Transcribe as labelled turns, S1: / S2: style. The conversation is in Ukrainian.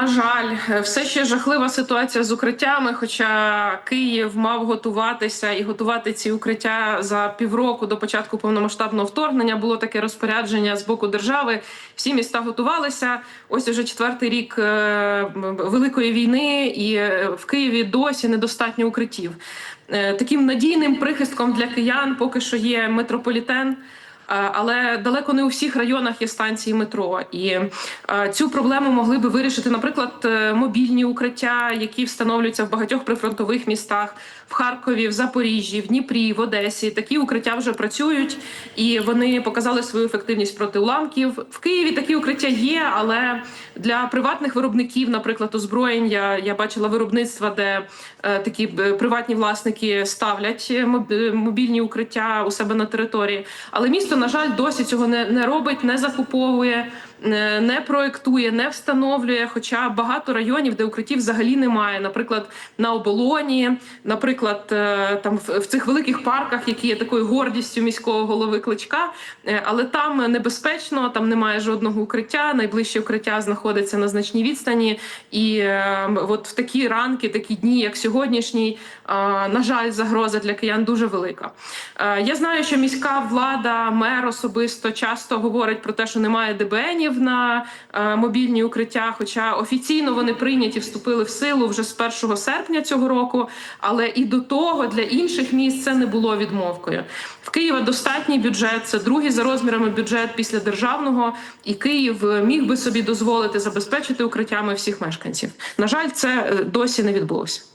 S1: на жаль, все ще жахлива ситуація з укриттями. Хоча Київ мав готуватися і готувати ці укриття за півроку до початку повномасштабного вторгнення. Було таке розпорядження з боку держави. Всі міста готувалися. Ось уже четвертий рік е, великої війни, і е, в Києві досі недостатньо укриттів. Е, Таким надійним прихистком для киян поки що є метрополітен. Е, Але далеко не у всіх районах є станції метро, і е, цю проблему могли би вирішити, наприклад, е, мобільні укриття, які встановлюються в багатьох прифронтових містах в Харкові, в Запоріжжі, в Дніпрі, в Одесі. Такі укриття вже працюють, і вони показали свою ефективність проти уламків. В Києві такі укриття є, але для приватних виробників, наприклад, озброєнь, я, бачила виробництва, де такі приватні власники ставлять моб- мобільні укриття у себе на території. Але місто, на жаль, досі цього не, не робить, не закуповує, не, не проектує, не встановлює. Хоча багато районів, де укриттів взагалі немає. Наприклад, на оболоні, наприклад, е, там в, в цих великих парках, які є такою гордістю міського голови кличка. Е, Але там небезпечно, там немає жодного укриття. Найближче укриття знаходиться на значній відстані. І е, от в такі ранки, такі дні, як сьогоднішній, е, на жаль, загроза для киян дуже велика. Е, Я знаю, що міська влада, мер особисто часто говорить про те, що немає ДБНів на е, мобільні укриття. Хоча офіційно вони прийняті, вступили в силу вже з 1 серпня цього року. Але і до того для інших міст це не було відмовкою. В Києва достатній бюджет, це другий за розмірами бюджет після державного, і Київ е, міг би собі дозволити забезпечити укриттями всіх мешканців. На жаль, це е, досі не відбулося.